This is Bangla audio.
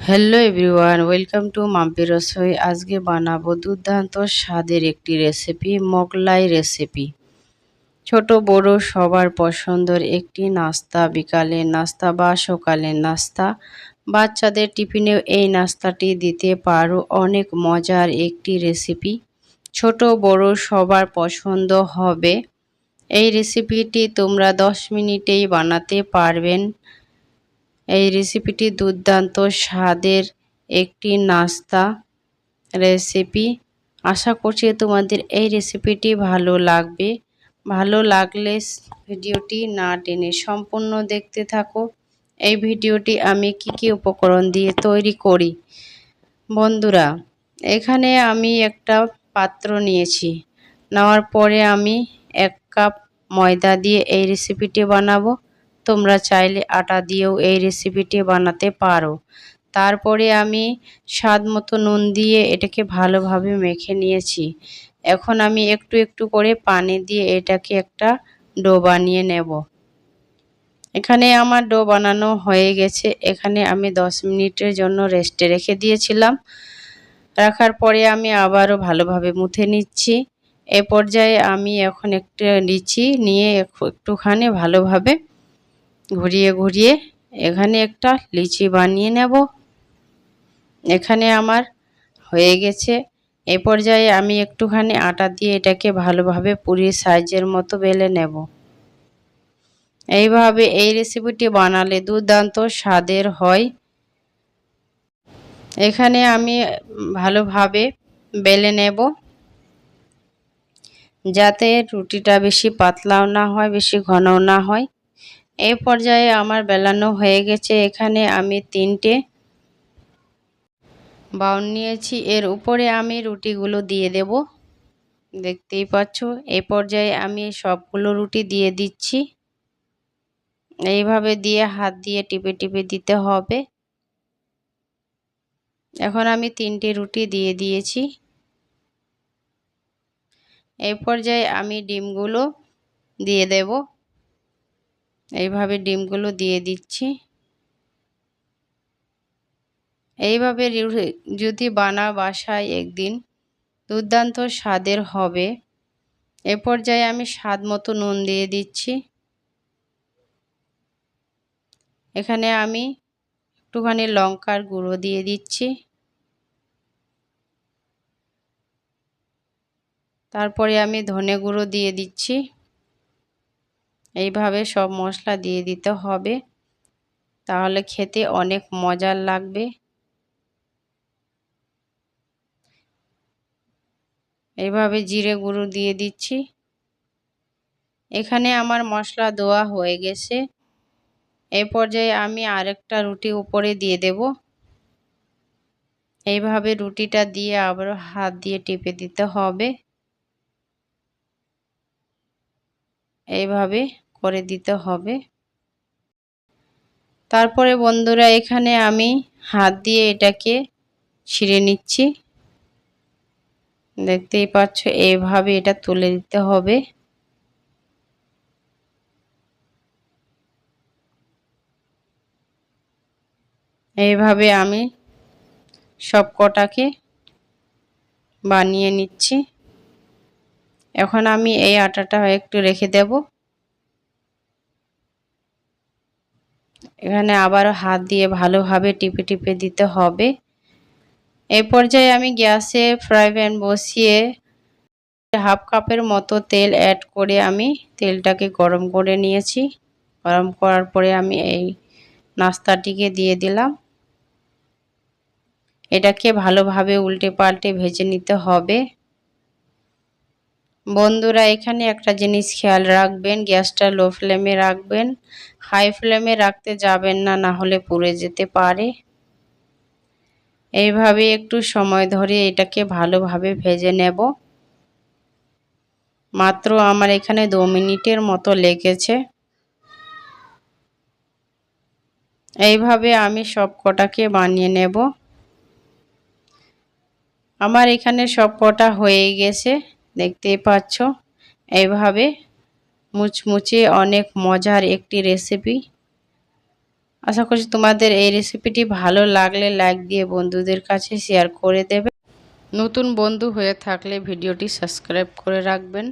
Hello everyone welcome to Mampi Rasoi আজকে বানাবো দুর্দান্ত স্বাদের একটি রেসিপি মোগলাই রেসিপি ছোট বড় সবার পছন্দের একটি নাস্তা বিকালের নাস্তা বা সকালের নাস্তা বাচ্চাদের টিফিনেও এই নাস্তাটি দিতে পারো অনেক মজার একটি রেসিপি ছোট বড় সবার পছন্দ হবে এই রেসিপিটি তোমরা দশ মিনিটেই বানাতে পারবেন এই রেসিপিটি দুর্দান্ত স্বাদের একটি নাস্তা রেসিপি আশা করছি তোমাদের এই রেসিপিটি ভালো লাগবে। ভালো লাগলে ভিডিওটি না টেনে সম্পূর্ণ দেখতে থাকো। এই ভিডিওটি আমি কি কি উপকরণ দিয়ে তৈরি করি? বন্ধুরা, এখানে আমি একটা পাত্র নিয়েছি। নেওয়ার পরে আমি এক কাপ ময়দা দিয়ে এই রেসিপিটি বানাবো। তোমরা চাইলে আটা দিয়েও এই রেসিপিটি বানাতে পারো। তারপরে আমি স্বাদ মতো নুন দিয়ে এটাকে ভালোভাবে মেখে নিয়েছি। এখন আমি একটু একটু করে পানি দিয়ে এটাকে একটা ডো বানিয়ে নেব। এখানে আমার ডো বানানো হয়ে গেছে। এখানে আমি দশ মিনিটের জন্য রেস্টে রেখে দিয়েছিলাম। রাখার পরে আমি আবারও ভালোভাবে মুথে নিচ্ছি। এ পর্যায়ে আমি এখন একটা লিচি নিয়ে একটুখানি ভালোভাবে ঘুরিয়ে ঘুরিয়ে এখানে একটা লিচি বানিয়ে নেব। এখানে আমার হয়ে গেছে। এ পর্যায়ে আমি একটুখানি আটা দিয়ে এটাকে ভালোভাবে পুরীর সাইজের মতো বেলে নেব। এইভাবে এই রেসিপিটি বানালে দুর্দান্ত স্বাদের হয়। এখানে আমি ভালোভাবে বেলে নেব। যাতে রুটিটা বেশি পাতলাও না হয়, বেশি ঘনও না হয়। এই পর্যায়ে আমার বেলানো হয়ে গেছে। এখানে আমি তিনটে বাউন নিয়েছি। এর উপরে আমি রুটিগুলো দিয়ে দেব। দেখতেই পাচ্ছ এই পর্যায়ে আমি সবগুলো রুটি দিয়ে দিচ্ছি। এইভাবে দিয়ে হাত দিয়ে টিপে টিপে দিতে হবে। এখন আমি তিনটে রুটি দিয়ে দিয়েছি। এই পর্যায়ে আমি ডিমগুলো দিয়ে দেব। এইভাবে ডিমগুলো দিয়ে দিচ্ছি। এইভাবে যদি বানা বাসায় একদিন, দুর্দান্ত স্বাদের হবে। এ পর্যায়ে আমি স্বাদ মতো নুন দিয়ে দিচ্ছি। এখানে আমি একটুখানি লঙ্কার গুঁড়ো দিয়ে দিচ্ছি। তারপরে আমি ধনে গুঁড়ো দিয়ে দিচ্ছি। এইভাবে সব মশলা দিয়ে দিতে হবে। তাহলে খেতে অনেক মজার লাগবে। এইভাবে জিরে গুঁড়ো দিয়ে দিচ্ছি। এখানে আমার মশলা দেওয়া হয়ে গেছে। এই পর্যায়ে আমি আরেকটা রুটি উপরে দিয়ে দেব। এইভাবে রুটিটা দিয়ে আবারও হাত দিয়ে টিপে দিতে হবে। এইভাবে করে দিতে হবে। তারপরে বন্ধুরা, এখানে আমি হাত দিয়ে এটাকে ছিঁড়ে নিচ্ছি। দেখতেই পাচ্ছ, এইভাবে এটা তুলে দিতে হবে। এইভাবে আমি সব কটাকে বানিয়ে নিচ্ছি। এখন আমি এই আটাটা একটু রেখে দেব। এখানে আবার হাত দিয়ে ভালোভাবে টিপে টিপে দিতে হবে। এই পর্যায়ে আমি গ্যাসে ফ্রাই প্যান বসিয়ে হাফ কাপের মতো তেল অ্যাড করে আমি তেলটাকে গরম করে নিয়েছি। গরম করার পরে আমি এই নাস্তাটিকে দিয়ে দিলাম। এটাকে ভালোভাবে উল্টে পাল্টে ভেজে নিতে হবে। বন্ধুরা, এখানে একটা জিনিস খেয়াল রাখবেন, গ্যাসটা লো ফ্লেমে রাখবেন। হাই ফ্লেমে রাখতে যাবেন না না হলে পুড়ে যেতে পারে। এইভাবে একটু সময় ধরে এটাকে ভালোভাবে ভেজে নেব। মাত্র আমার এখানে দু মিনিটের মতো লেগেছে। এইভাবে আমি সব কটাকে বানিয়ে নেব। আমার এখানে সব কটা হয়ে গেছে। দেখতেই পাচ্ছ। এইভাবে মুচমুচে অনেক মজার একটি রেসিপি আশা করছি তোমাদের এই রেসিপিটি ভালো লাগলে লাইক দিয়ে বন্ধুদের কাছে শেয়ার করে দেবে। নতুন বন্ধু হয়ে থাকলে ভিডিওটি সাবস্ক্রাইব করে রাখবেন।